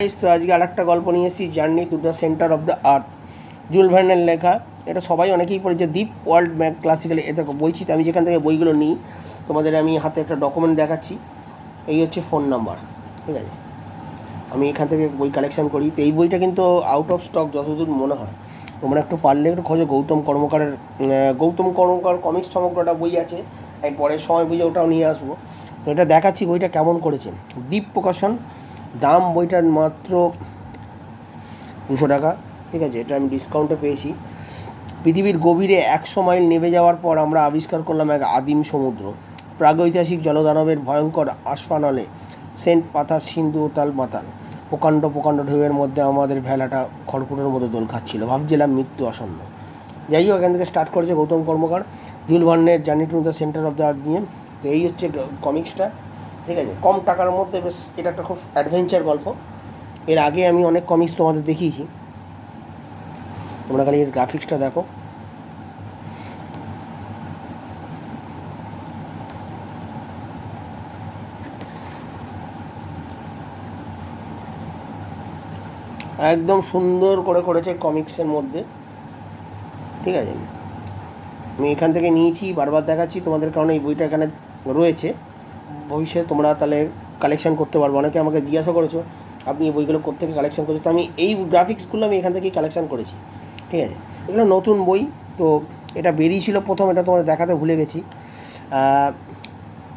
তো আজকে আর একটা গল্প নিয়ে এসেছি journey to the centre of the earth Jules ভার্নের লেখা, এটা সবাই অনেকেই পড়েছে ডিপ ওয়ার্ল্ড ম্যাক ক্লাসিক্যাল এ দেখো বইছি তো আমি যেখান থেকে বইগুলো নিই, তোমাদের আমি হাতে একটা ডকুমেন্ট দেখাচ্ছি, এই হচ্ছে ফোন নাম্বার ঠিক আছে? আমি এখান থেকে বই কালেকশন করি, তো এই বইটা কিন্তু আউট অফ স্টক যতদূর মনে হয়। তোমরা একটু পারলে একটু খোঁজো, গৌতম কর্মকারের গৌতম কর্মকার কমিক্স সমগ্রটা বই আছে আমি পরের সময় বুঝে ওটাও নিয়ে আসব। তো এটা দেখাচ্ছি বইটা কেমন করেছেন। দীপ প্রকাশন দাম বইটার মাত্র দুশো টাকা, ঠিক আছে? এটা আমি ডিসকাউন্টে পেয়েছি। পৃথিবীর গভীরে একশো মাইল নেমে যাওয়ার পর আমরা আবিষ্কার করলাম এক আদিম সমুদ্র। প্রাগৈতিহাসিক জলদানবের ভয়ঙ্কর আস্ফানলে সেন্ট পাথার সিন্ধু তাল মাতাল প্রকাণ্ড প্রকাণ্ড ঢেউয়ের মধ্যে আমাদের ভেলাটা খড়কুটোর মতো দোল খাচ্ছিল। ভাবছিলাম মৃত্যু আসন্ন। যাই হোক, এখান থেকে স্টার্ট করেছে Gautam Karmakar. Jules ভার্নের journey to the centre of the earth নিয়ে। তো এই হচ্ছে কমিক্সটা ঠিক আছে, কম টাকার মধ্যে বেশ এটা একটা খুব অ্যাডভেঞ্চার গল্প। এর আগে আমি অনেক কমিক্স তোমাদের দেখিয়েছি। তোমরা খালি এর গ্রাফিক্সটা দেখো। একদম সুন্দর করে করেছে কমিক্সের মধ্যে। ঠিক আছে? আমি এখান থেকে নিয়েছি, বারবার দেখাচ্ছি তোমাদের, কারণে এই বইটা এখানে রয়েছে। ভবিষ্যতে তোমরা তাহলে কালেকশন করতে পারব। অনেকে আমাকে জিজ্ঞাসা করেছ, আপনি এই বইগুলো কোথেকে কালেকশন করেছ? তো আমি এই গ্রাফিক্সগুলো আমি এখান থেকেই কালেকশন করেছি। ঠিক আছে? এগুলো নতুন বই, তো এটা বেরিয়েছিল প্রথম, এটা তোমাদের দেখাতে ভুলে গেছি।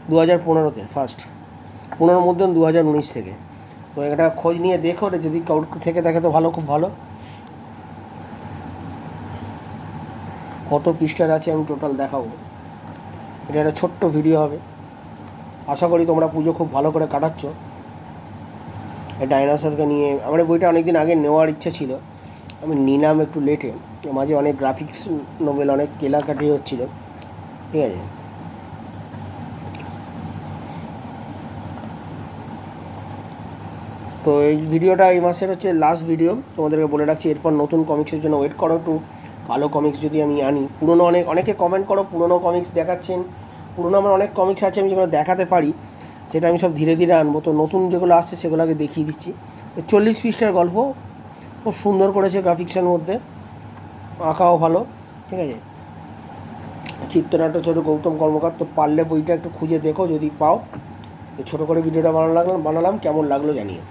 দু হাজার পনেরোতে ফার্স্ট পনেরোর মধ্যে দু হাজার উনিশ থেকে। তো এটা খোঁজ নিয়ে দেখো যদি কাউর থেকে দেখে তো ভালো, খুব ভালো। কত পৃষ্ঠার আছে আমি টোটাল দেখাবো। এটা একটা ছোট্ট ভিডিও হবে। আশা করি তোমরা পুজো খুব ভালো করে কাটাচ্ছ। ডাইনোসরকে নিয়ে আমার বইটা অনেক দিন আগে নেওয়ার ইচ্ছা ছিল। আমি নিলাম একটু লেটে মাঝে অনেক গ্রাফিক্স নোবেল অনেক কেলাকাটি হচ্ছিল। ঠিক আছে? তো এই ভিডিওটা এই মাসের হচ্ছে লাস্ট ভিডিও তোমাদেরকে বলে রাখছি, এরপর নতুন কমিক্সের জন্য ওয়েট করো একটু। ভালো কমিক্স যদি আমি আনি। পুরনো অনেক, অনেকে কমেন্ট করো, পুরনো কমিক্স দেখাচ্ছেন। পুরনো আমার অনেক কমিক্স আছে, আমি যেগুলো দেখাতে পারি, সেটা আমি সব ধীরে ধীরে আনব। তো নতুন যেগুলো আসছে সেগুলো আগে দেখিয়ে দিচ্ছি। চল্লিশ পৃষ্ঠার গল্প, খুব সুন্দর করেছে গ্রাফিক্সের মধ্যে, আঁকাও ভালো, ঠিক আছে? চিত্রনাট্য ছোট গৌতম কর্মকার, তো পারলে বইটা একটু খুঁজে দেখো, যদি পাও। ছোটো করে ভিডিওটা বানালাম বানালাম, কেমন লাগল জানিও।